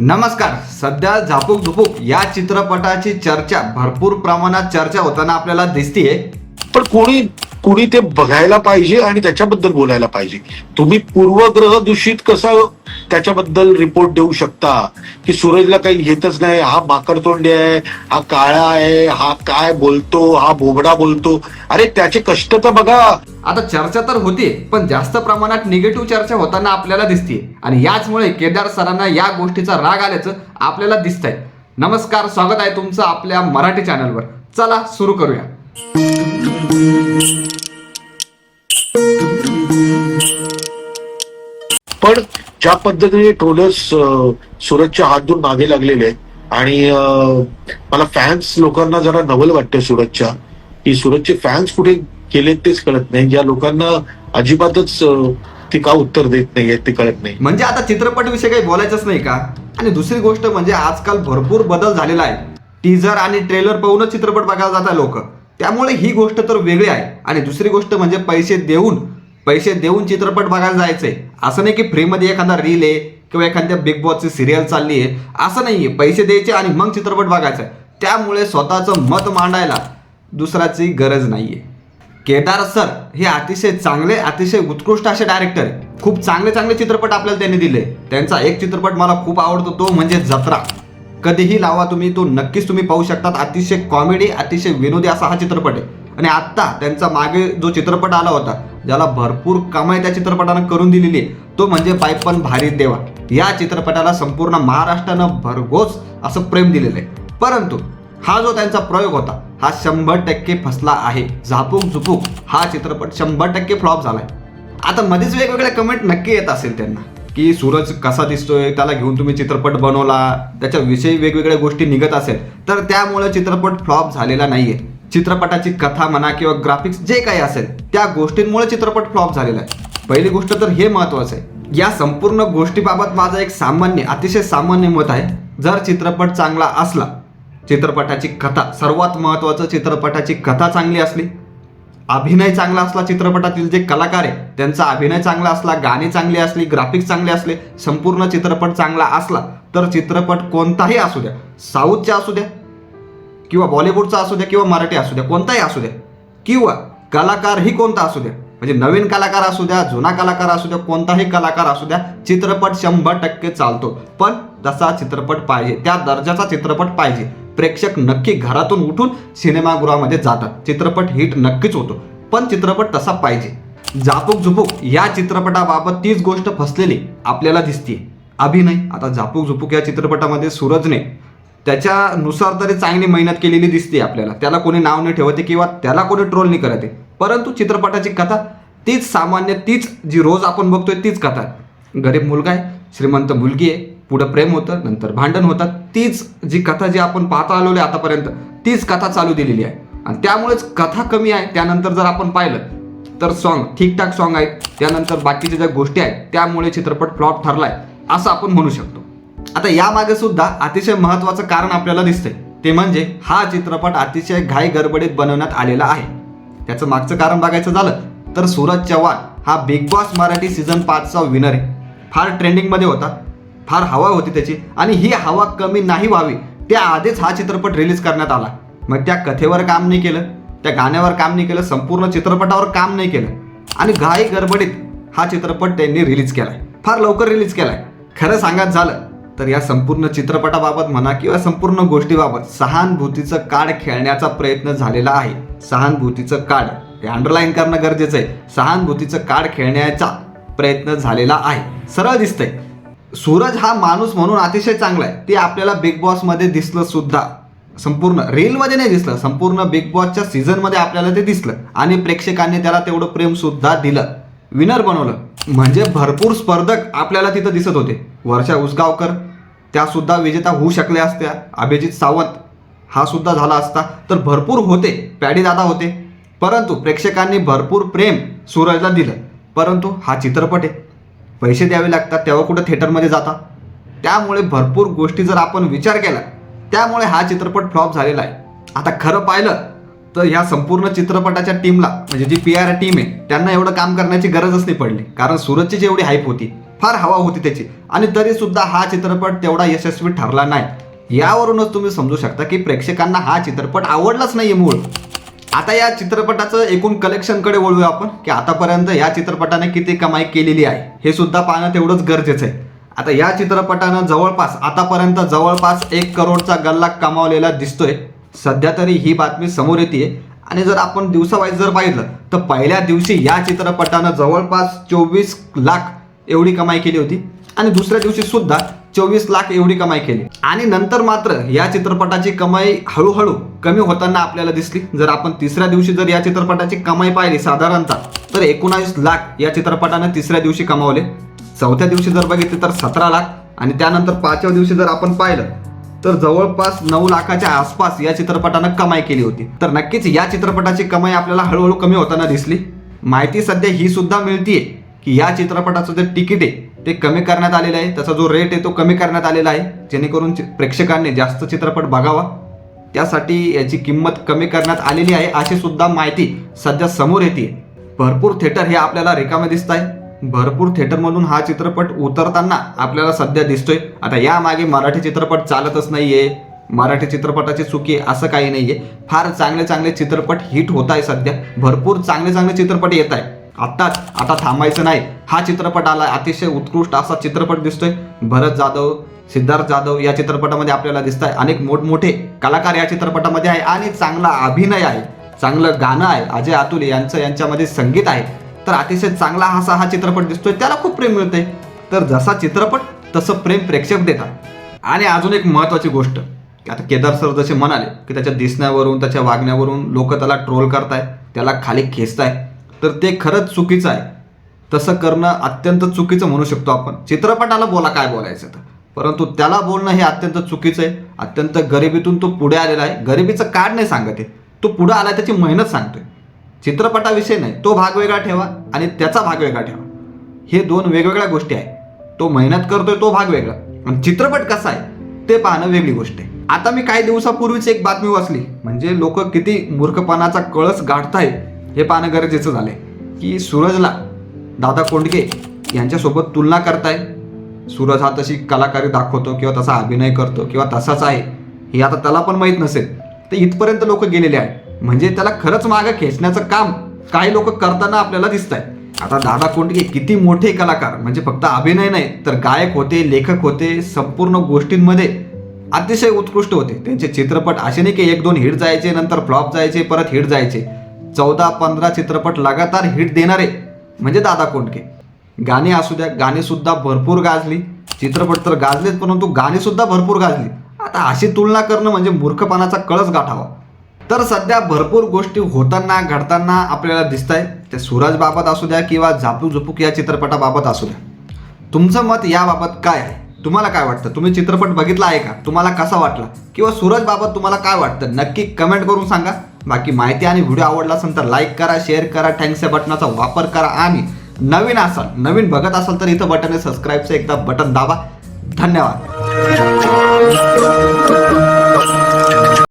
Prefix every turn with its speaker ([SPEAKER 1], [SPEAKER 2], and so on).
[SPEAKER 1] नमस्कार. सध्या झापूक झुपूक या चित्रपटाची चर्चा भरपूर प्रमाणात चर्चा होताना आपल्याला दिसतीये.
[SPEAKER 2] पण कोणी कोणी ते बघायला पाहिजे आणि त्याच्याबद्दल बोलायला पाहिजे. तुम्ही पूर्वग्रह दूषित कसं त्याच्याबद्दल रिपोर्ट देऊ शकता. की सूरजला काही येतच नाही. हा माकडतोंडी आहे हा काळा आहे हा काय बोलतो हा बोबडा बोलतो. अरे त्याचे कष्ट तर बघा.
[SPEAKER 1] आता चर्चा तर होते पण जास्त प्रमाणात निगेटिव्ह चर्चा होताना आपल्याला दिसते आणि याचमुळे केदार सरांना या गोष्टीचा राग आल्याचं आपल्याला दिसतंय. नमस्कार स्वागत आहे तुमचं आपल्या मराठी चॅनलवर चला सुरू करूया.
[SPEAKER 2] पण ज्या पद्धतीने ट्रोलर्स सुरतच्या हात धुवून मागे लागलेले आहेत आणि मला फॅन्स लोकांना जरा नवल वाटतं सूरजच्या की सूरजचे फॅन्स कुठे गेलेत तेच कळत नाही. ज्या लोकांना अजिबातच ती का उत्तर देत नाहीये ते कळत नाही.
[SPEAKER 1] म्हणजे आता चित्रपट विषय काही बोलायचंच नाही का? आणि दुसरी गोष्ट म्हणजे आजकाल भरपूर बदल झालेला आहे. टीजर आणि ट्रेलर पाहूनच चित्रपट बघायला जातात लोक. त्यामुळे ही गोष्ट तर वेगळी आहे. आणि दुसरी गोष्ट म्हणजे पैसे देऊन पैसे देऊन चित्रपट बघायला जायचंय. असं नाही की फ्रीमध्ये एखादा रील आहे किंवा एखाद्या बिग बॉसची सिरियल चालली आहे. असं नाही आहे पैसे द्यायचे आणि मग चित्रपट बघायचा. त्यामुळे स्वतःचं मत मांडायला दुसऱ्याची गरज नाही आहे केदार सर हे अतिशय चांगले अतिशय उत्कृष्ट असे डायरेक्टर आहे. खूप चांगले चांगले चित्रपट आपल्याला त्यांनी दिले. त्यांचा एक चित्रपट मला खूप आवडतो तो म्हणजे जत्रा. कधीही लावा तुम्ही तो नक्कीच तुम्ही पाहू शकतात. अतिशय कॉमेडी अतिशय विनोदी असा हा चित्रपट आहे. आणि आत्ता त्यांचा मागे जो चित्रपट आला होता ज्याला भरपूर कमाई त्या चित्रपटानं करून दिलेली आहे. तो म्हणजे बायपण भारी देवा. या चित्रपटाला संपूर्ण महाराष्ट्रानं भरघोस असं प्रेम दिलेलं आहे. परंतु हा जो त्यांचा प्रयोग होता हा शंभर टक्के फसला आहे. झापूक झुपूक हा चित्रपट शंभर टक्के फ्लॉप झालाय. आता मध्येच वेगवेगळे कमेंट नक्की येत असेल त्यांना की सूरज कसा दिसतोय त्याला घेऊन तुम्ही चित्रपट बनवला त्याच्याविषयी वेगवेगळ्या गोष्टी निघत असेल तर त्यामुळे चित्रपट फ्लॉप झालेला नाहीये. चित्रपटाची कथा म्हणा किंवा ग्राफिक्स जे काही असेल त्या गोष्टींमुळे चित्रपट फ्लॉप झालेला आहे. पहिली गोष्ट तर हे महत्वाचं आहे. या संपूर्ण गोष्टीबाबत माझं एक सामान्य अतिशय सामान्य मत आहे. जर चित्रपट चांगला असला चित्रपटाची कथा सर्वात महत्त्वाचं चित्रपटाची कथा चांगली असली अभिनय चांगला असला चित्रपटातील जे कलाकार आहे त्यांचा अभिनय चांगला असला गाणी चांगली असली ग्राफिक्स चांगले असले संपूर्ण चित्रपट चांगला असला तर चित्रपट कोणताही असू द्या. साऊथचे असू द्या किंवा बॉलिवूडचा असू द्या किंवा मराठी असू द्या कोणताही असू द्या किंवा कलाकारही कोणता असू द्या म्हणजे नवीन कलाकार असू द्या जुना कलाकार असू द्या कोणताही कलाकार असू द्या चित्रपट शंभर टक्के चालतो. पण तसा चित्रपट पाहिजे त्या दर्जाचा चित्रपट पाहिजे. प्रेक्षक नक्की घरातून उठून सिनेमागृहामध्ये जातात. चित्रपट हिट नक्कीच होतो. पण चित्रपट तसा पाहिजे. झापूक झुपूक या चित्रपटाबाबत तीच गोष्ट फसलेली आपल्याला दिसते अभिनय आता झापूक झुपूक या चित्रपटामध्ये सूरजने त्याच्यानुसार तरी चांगली मेहनत केलेली दिसते आपल्याला. त्याला कोणी नाव नाही ठेवते किंवा त्याला कोणी ट्रोल नाही करते परंतु चित्रपटाची कथा तीच सामान्य तीच जी रोज आपण बघतोय तीच कथा गरीब मुलगा आहे श्रीमंत मुलगी आहे पुढं प्रेम होतं नंतर भांडण होतात. तीच जी कथा जी आपण पाहता आलो आहे आतापर्यंत तीच कथा चालू दिलेली आहे. आणि त्यामुळेच कथा कमी आहे. त्यानंतर जर आपण पाहिलं तर सॉन्ग ठीकठाक सॉन्ग आहेत. त्यानंतर बाकीच्या ज्या गोष्टी आहेत त्यामुळे चित्रपट फ्लॉप ठरलाय असं आपण म्हणू शकतो. आता यामागे सुद्धा अतिशय महत्वाचं कारण आपल्याला दिसतंय. ते म्हणजे हा चित्रपट अतिशय घाई गडबडीत बनवण्यात आलेला आहे. त्याचं मागचं कारण बघायचं झालं तर सूरज चव्हाण हा बिग बॉस मराठी सीझन पाचचा विनर आहे. फार ट्रेंडिंगमध्ये होता फार हवा होती त्याची आणि ही हवा कमी नाही व्हावी त्याआधीच हा चित्रपट रिलीज करण्यात आला. मग त्या कथेवर काम नाही केलं त्या गाण्यावर काम नाही केलं संपूर्ण चित्रपटावर काम नाही केलं आणि घाई गडबडीत हा चित्रपट त्यांनी रिलीज केलाय. फार लवकर रिलीज केलाय. खरं सांगायचं झालं तर या संपूर्ण चित्रपटाबाबत म्हणा किंवा संपूर्ण गोष्टीबाबत सहानुभूतीचं कार्ड खेळण्याचा प्रयत्न झालेला आहे. सहानुभूतीचं कार्ड हे अंडरलाईन करणं गरजेचं आहे. सहानुभूतीचं कार्ड खेळण्याचा प्रयत्न झालेला आहे. सरळ दिसतंय. सूरज हा माणूस म्हणून अतिशय चांगला आहे. ते आपल्याला बिग बॉसमध्ये दिसलं सुद्धा. संपूर्ण रेलमध्ये नाही दिसलं. संपूर्ण बिग बॉसच्या सीझनमध्ये आपल्याला ते दिसलं. आणि प्रेक्षकांनी त्याला तेवढं प्रेमसुद्धा दिलं. विनर बनवलं. म्हणजे भरपूर स्पर्धक आपल्याला तिथं दिसत होते. वर्षा उसगावकर त्यासुद्धा विजेता होऊ शकल्या असत्या. अभिजित सावंत हा सुद्धा झाला असता. तर भरपूर होते. पॅडी दादा होते. परंतु प्रेक्षकांनी भरपूर प्रेम सूरजला दिलं. परंतु हा चित्रपट आहे. पैसे द्यावे लागतात. तेव्हा कुठं थिएटरमध्ये जाता. त्यामुळे भरपूर गोष्टी जर आपण विचार केला त्यामुळे हा चित्रपट फ्लॉप झालेला आहे. आता खरं पाहिलं तर ह्या संपूर्ण चित्रपटाच्या टीमला म्हणजे जी पी आर टीम आहे त्यांना एवढं काम करण्याची गरजच नाही पडली. कारण सूरजची जेवढी हाईप होती फार हवा होती त्याची. आणि तरी सुद्धा हा चित्रपट तेवढा यशस्वी ठरला नाही. यावरूनच तुम्ही समजू शकता की प्रेक्षकांना हा चित्रपट आवडलाच नाहीये मूळ. आता या चित्रपटाचं एकूण कलेक्शनकडे वळूया आपण की आतापर्यंत या चित्रपटाने किती कमाई केलेली आहे हे सुद्धा पाहणं तेवढंच गरजेचं आहे. आता या चित्रपटानं जवळपास आतापर्यंत जवळपास एक करोडचा गल्ला कमावलेला दिसतोय. सध्या तरी ही बातमी समोर येते आणि जर आपण दिवसावाईज जर पाहिलं तर पहिल्या दिवशी या चित्रपटानं जवळपास चोवीस लाख एवढी कमाई केली होती. आणि दुसऱ्या दिवशी सुद्धा चोवीस लाख एवढी कमाई केली. आणि नंतर मात्र या चित्रपटाची कमाई हळूहळू कमी होताना आपल्याला दिसली. जर आपण तिसऱ्या दिवशी जर या चित्रपटाची कमाई पाहिली साधारणतः तर एकोणावीस लाख या चित्रपटानं तिसऱ्या दिवशी कमावले. चौथ्या दिवशी जर बघितले तर सतरा लाख. आणि त्यानंतर पाचव्या दिवशी जर आपण पाहिलं तर जवळपास नऊ लाखाच्या आसपास या चित्रपटानं कमाई केली होती. तर नक्कीच या चित्रपटाची कमाई आपल्याला हळूहळू कमी होताना दिसली. माहिती सध्या ही सुद्धा मिळतीये की या चित्रपटाचं जे तिकीट आहे ते कमी करण्यात आलेलं आहे. त्याचा जो रेट आहे तो कमी करण्यात आलेला आहे. जेणेकरून चि- प्रेक्षकांनी जास्त चित्रपट बघावा. त्यासाठी याची किंमत कमी करण्यात आलेली आहे अशी सुद्धा माहिती सध्या समोर येते भरपूर थिएटर हे आपल्याला रिकामे दिसत आहे भरपूर थिएटरमधून हा चित्रपट उतरताना आपल्याला सध्या दिसतोय. आता यामागे मराठी चित्रपट चालतच नाहीये. मराठी चित्रपटाची चुकी असं काही नाहीये. फार चांगले चांगले चित्रपट हिट होत आहे सध्या. भरपूर चांगले चांगले चित्रपट येत आहे आत्ताच आता थांबायचं नाही. हा चित्रपट आला अतिशय उत्कृष्ट असा चित्रपट दिसतोय. भरत जाधव सिद्धार्थ जाधव या चित्रपटामध्ये आपल्याला दिसत आहे अनेक मोठमोठे कलाकार या चित्रपटामध्ये आहे आणि चांगला अभिनय आहे. चांगलं गाणं आहे. अजय अतुल यांचं यांच्यामध्ये संगीत आहे. तर अतिशय चांगला असा हा चित्रपट दिसतोय त्याला खूप प्रेम मिळतंय. तर जसा चित्रपट तसं प्रेम प्रेक्षक देतात. आणि अजून एक महत्त्वाची गोष्ट की आता केदार सर जसे म्हणाले की त्याच्या दिसण्यावरून त्याच्या वागण्यावरून लोक त्याला ट्रोल करताय त्याला खाली खेचताय तर ते खरंच चुकीचं आहे. तसं करणं अत्यंत चुकीचं म्हणू शकतो आपण. चित्रपटाला बोला काय बोलायचं तर. परंतु त्याला बोलणं हे अत्यंत चुकीचं आहे. अत्यंत गरिबीतून तो पुढे आलेला आहे. गरिबीचं कार्ड नाही सांगत आहे. तो पुढे आला त्याची मेहनत सांगतोय. चित्रपटाविषयी नाही तो भाग वेगळा ठेवा आणि त्याचा भाग वेगळा ठेवा. हे दोन वेगवेगळ्या गोष्टी आहेत. तो मेहनत करतोय तो भाग वेगळा. आणि चित्रपट कसा आहे ते पाहणं वेगळी गोष्ट आहे. आता मी काही दिवसापूर्वीच एक बातमी वाचली म्हणजे लोक किती मूर्खपणाचा कळस गाठतायत हे पाहणं गरजेचं झालंय. की सूरजला दादा कोंडके यांच्यासोबत तुलना करताय. सूरज हा तशी कलाकारी दाखवतो किंवा तसा अभिनय करतो किंवा तसाच आहे. हे आता त्याला पण माहीत नसेल. तर इथपर्यंत लोक गेलेले आहेत. म्हणजे त्याला खरंच मागं खेचण्याचं काम काही लोक करताना आपल्याला दिसत आहे आता दादा कोंडके किती मोठे कलाकार म्हणजे फक्त अभिनय नाही तर गायक होते लेखक होते संपूर्ण गोष्टींमध्ये अतिशय उत्कृष्ट होते. त्यांचे चित्रपट असे नाही की एक दोन हिट जायचे नंतर फ्लॉप जायचे परत हिट जायचे. चौदा पंधरा चित्रपट लगातार हिट देणारे म्हणजे दादा कोंडके गाणी असू द्या गाणेसुद्धा भरपूर गाजली. चित्रपट तर गाजलेच परंतु गाणेसुद्धा भरपूर गाजली. आता अशी तुलना करणं म्हणजे मूर्खपणाचा कळस गाठावा. तर सध्या भरपूर गोष्टी होताना घडताना आपल्याला दिसत आहे त्या सूरज असू द्या किंवा झापूक झुपूक या चित्रपटाबाबत असू द्या. तुमचं मत याबाबत काय आहे? तुम्हाला काय वाटतं? तुम्ही चित्रपट बघितला आहे का? तुम्हाला कसा वाटला? किंवा सूरजबाबत तुम्हाला काय वाटतं? नक्की कमेंट करून सांगा. बाकी माहिती आणि व्हिडिओ आवडला असेल तर लाईक करा शेअर करा थँक्स या बटनाचा वापर करा आणि नवीन असाल नवीन बघत असाल तर इथं बटन आहे सबस्क्राईबचं एकदा बटन दाबा. धन्यवाद.